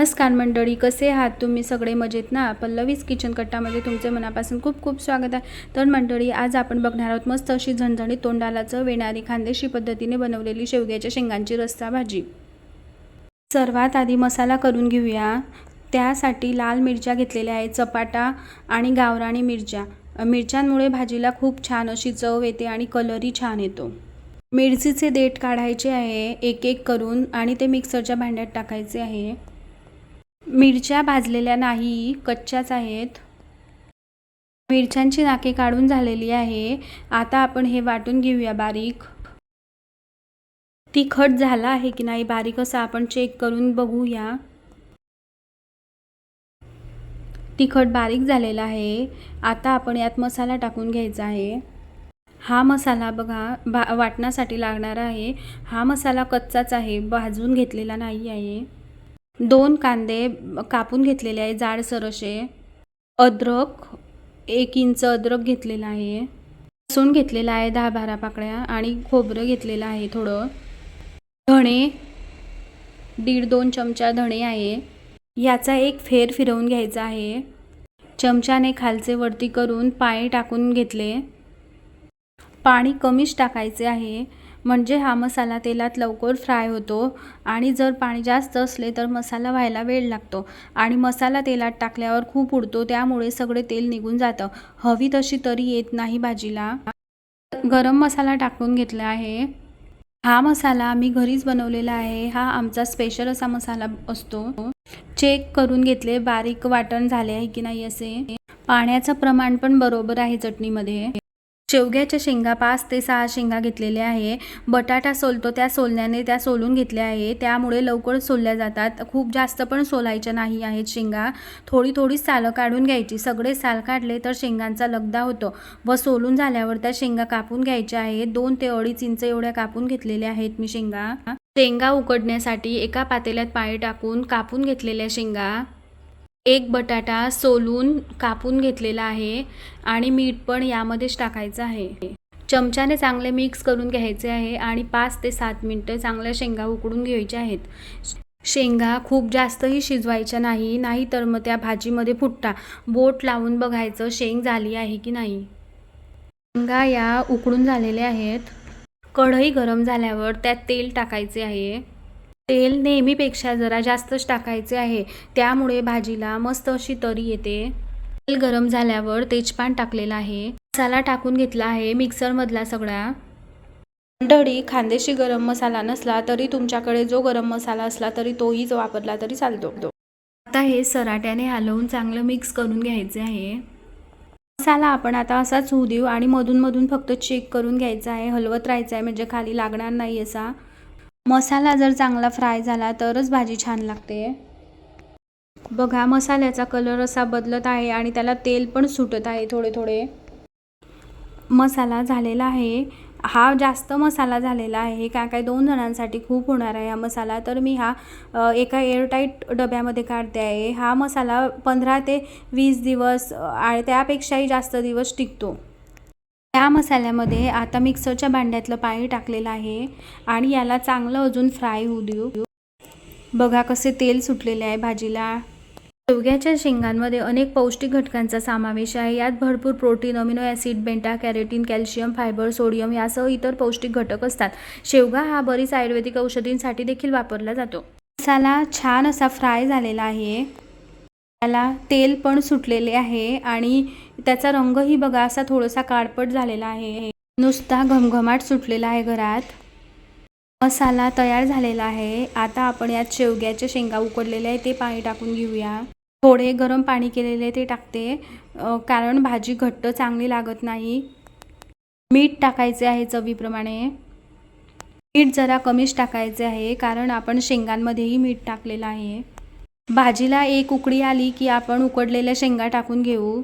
नमस्कार मंडळी कसे आहात तुम्ही सगळे मजेत ना? पल्लवीज किचन कट्टामध्ये तुमचे मनापासून खूप खूप स्वागत आहे. तर मंडळी आज आपण बघणार आहोत मस्त अशी झणझणीत तोंडाला चव येणारी खानदेशी पद्धतीने बनवलेली शेवग्याच्या शेंगांची रस्सा भाजी. सर्वात आधी मसाला करून घेऊया. त्यासाठी लाल मिरच्या घेतलेल्या आहेत चपाटा आणि गावराणी मिरच्या. मिरच्यांमुळे भाजीला खूप छान अशी चव येते आणि कलरही छान येतो. मिरचीचे देठ काढायचे आहे एक एक करून आणि ते मिक्सरच्या भांड्यात टाकायचे आहे. मिरच्या भाजलेल्या नाही कच्च्याच आहेत. मिरच्यांची नाके काढून झालेली आहे. आता आपण हे वाटून घेऊया बारीक. तिखट झाला आहे की नाही बारीक असं आपण चेक करून बघूया. तिखट बारीक झालेला आहे. आता आपण यात मसाला टाकून घ्यायचा आहे. हा मसाला बघा बा वाटण्यासाठी लागणार आहे. हा मसाला कच्चाच आहे भाजून घेतलेला नाही आहे. दोन कांदे कापून घेतलेले आहे जाडसर असे अद्रक एक इंच अद्रक घेतलेला आहे लसूण घेतलेला आहे दहा बारा पाकळ्या आणि खोबरं घेतलेलं आहे थोडं. धणे दीड दोन चमचा धणे आहे. याचा एक फेर फिरवून घ्यायचा आहे. चमच्याने खालचे वरती करून पाणी टाकून घेतले. पाणी कमीच टाकायचे आहे. म्हणजे हा मसाला तेलात लवकर फ्राय होतो आणि जर पाणी जास्त असले तर मसाला व्हायला वेळ लागतो. आणि मसाला तेलात टाकल्यावर खूप उडतो त्यामुळे सगळे तेल निघून जातं. हवी तशी तरी येत नाही भाजीला. गरम मसाला टाकून घेतला आहे. हा मसाला आम्ही घरीच बनवलेला आहे. हा आमचा स्पेशल असा मसाला असतो. चेक करून घेतले बारीक वाटण झाले आहे की नाही असे? पाण्याचं प्रमाण पण बरोबर आहे चटणीमध्ये. शेवग्याच्या शेंगा पाच ते सहा शेंगा घेतलेल्या आहे. बटाटा सोलतो त्या सोलण्याने त्या सोलून घेतल्या आहे. त्यामुळे लवकर सोलल्या जातात. खूप जास्त पण सोलायच्या नाही आहेत शेंगा. थोडी थोडी सालं काढून घ्यायची. सगळे साल काढले तर शेंगांचा लगदा होतो व सोलून झाल्यावर त्या शेंगा कापून घ्यायच्या आहेत. दोन ते अडीच इंच एवढ्या कापून घेतलेल्या आहेत मी शेंगा. शेंगा उकडण्यासाठी एका पातेल्यात पाणी टाकून कापून घेतलेल्या शेंगा. एक बटाटा सोलून कापून घेतलेला आहे आणि मीठ पण यामध्येच टाकायचं आहे. चमच्याने चांगले मिक्स करून घ्यायचे आहे आणि पाच ते सात मिनटं चांगल्या शेंगा उकडून घ्यायच्या आहेत. शेंगा खूप जास्तही शिजवायच्या नाही नाही तर मग त्या भाजीमध्ये फुटता. बोट लावून बघायचं शेंग झाली आहे की नाही. शेंगा या उकडून झालेल्या आहेत. कढई गरम झाल्यावर त्यात तेल टाकायचे आहे. तेल नेहमीपेक्षा जरा जास्तच टाकायचे आहे. त्यामुळे भाजीला मस्त अशी तरी येते. तेल गरम झाल्यावर तेजपान टाकलेलं आहे. मसाला टाकून घेतला आहे मिक्सरमधला सगळा. मंडळी खांदेशी गरम मसाला नसला तरी तुमच्याकडे जो गरम मसाला असला तरी तोही जो वापरला तरी चालतो. आता हे सराट्याने हलवून चांगलं मिक्स करून घ्यायचे आहे. मसाला आपण आता असाच होऊ देऊ आणि मधून मधून फक्त चेक करून घ्यायचा आहे. हलवत राहायचं आहे म्हणजे खाली लागणार नाही असा. मसाला जर चांगला फ्राय झाला तरच भाजी छान लागते. बघा मसाल्याचा कलर असा बदलत आहे आणि त्याला तेल पण सुटत आहे थोडे थोडे मसाला झालेला आहे. हा जास्त मसाला झालेला आहे. काय काय दोन जणांसाठी खूप होणार आहे हा मसाला. तर मी हा एका एअरटाईट डब्यामध्ये काढते आहे. हा मसाला पंधरा ते वीस दिवस आणि त्यापेक्षाही जास्त दिवस टिकतो. त्या मसाल्यामध्ये आता मिक्सरच्या भांड्यातलं पाणी टाकलेलं आहे आणि याला चांगलं अजून फ्राय होऊ देऊ. बघा कसे तेल सुटलेले आहे भाजीला. शेवग्याच्या शेंगांमध्ये अनेक पौष्टिक घटकांचा समावेश आहे. यात भरपूर protein amino acid beta carotene calcium fibre sodium यासह इतर पौष्टिक घटक असतात. शेवगा हा बरीच आयुर्वेदिक औषधींसाठी देखील वापरला जातो. मसाला छान असा फ्राय झालेला आहे. त्याला तेल पण सुटलेले आहे आणि त्याचा रंगही बघा असा थोडासा काळपट झालेला आहे. नुसता घमघमाट सुटलेला आहे घरात. मसाला तयार झालेला आहे. आता आपण यात शेवग्याच्या शेंगा उकडलेले आहे ते पाणी टाकून घेऊया. थोडे गरम पाणी केलेले ते टाकते. कारण भाजी घट्ट चांगली लागत नाही. मीठ टाकायचे आहे चवीप्रमाणे. मीठ जरा कमीच टाकायचे आहे कारण आपण शेंगांमध्येही मीठ टाकलेलं आहे. भाजीला एक उकळी आली की आपण उकडलेल्या शेंगा टाकून घेऊ.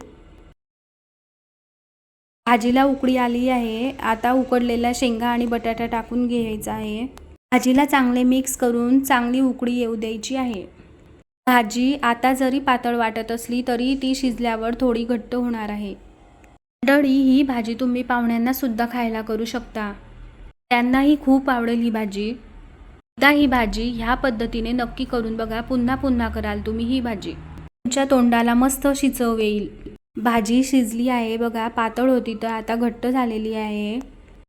भाजीला उकळी आली आहे. आता उकडलेल्या शेंगा आणि बटाटा टाकून घ्यायचा आहे. भाजीला चांगले मिक्स करून चांगली उकळी येऊ द्यायची आहे. भाजी आता जरी पातळ वाटत असली तरी ती शिजल्यावर थोडी घट्ट होणार आहे. मंडळी ही भाजी तुम्ही पाहुण्यांना सुद्धा खायला करू शकता. त्यांनाही खूप आवडेल ही भाजी. एकदा ही भाजी ह्या पद्धतीने नक्की करून बघा. पुन्हा पुन्हा कराल तुम्ही ही भाजी. तुमच्या तोंडाला मस्त शिचव येईल. भाजी शिजली आहे बघा. पातळ होती तर आता घट्ट झालेली आहे.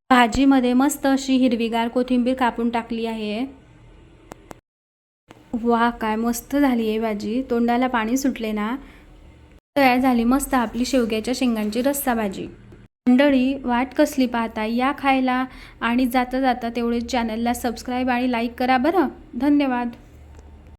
भाजीमध्ये मस्त अशी हिरवीगार कोथिंबीर कापून टाकली आहे. वा काय मस्त झाली आहे भाजी. तोंडाला पाणी सुटले ना. तयार झाली मस्त आपली शेवग्याच्या शेंगांची रस्सा भाजी. मंडळी वाट कसली पाहता या खायला आणि जाता जाता तेवढे चॅनलला सबस्क्राईब आणि लाईक करा बरं. धन्यवाद.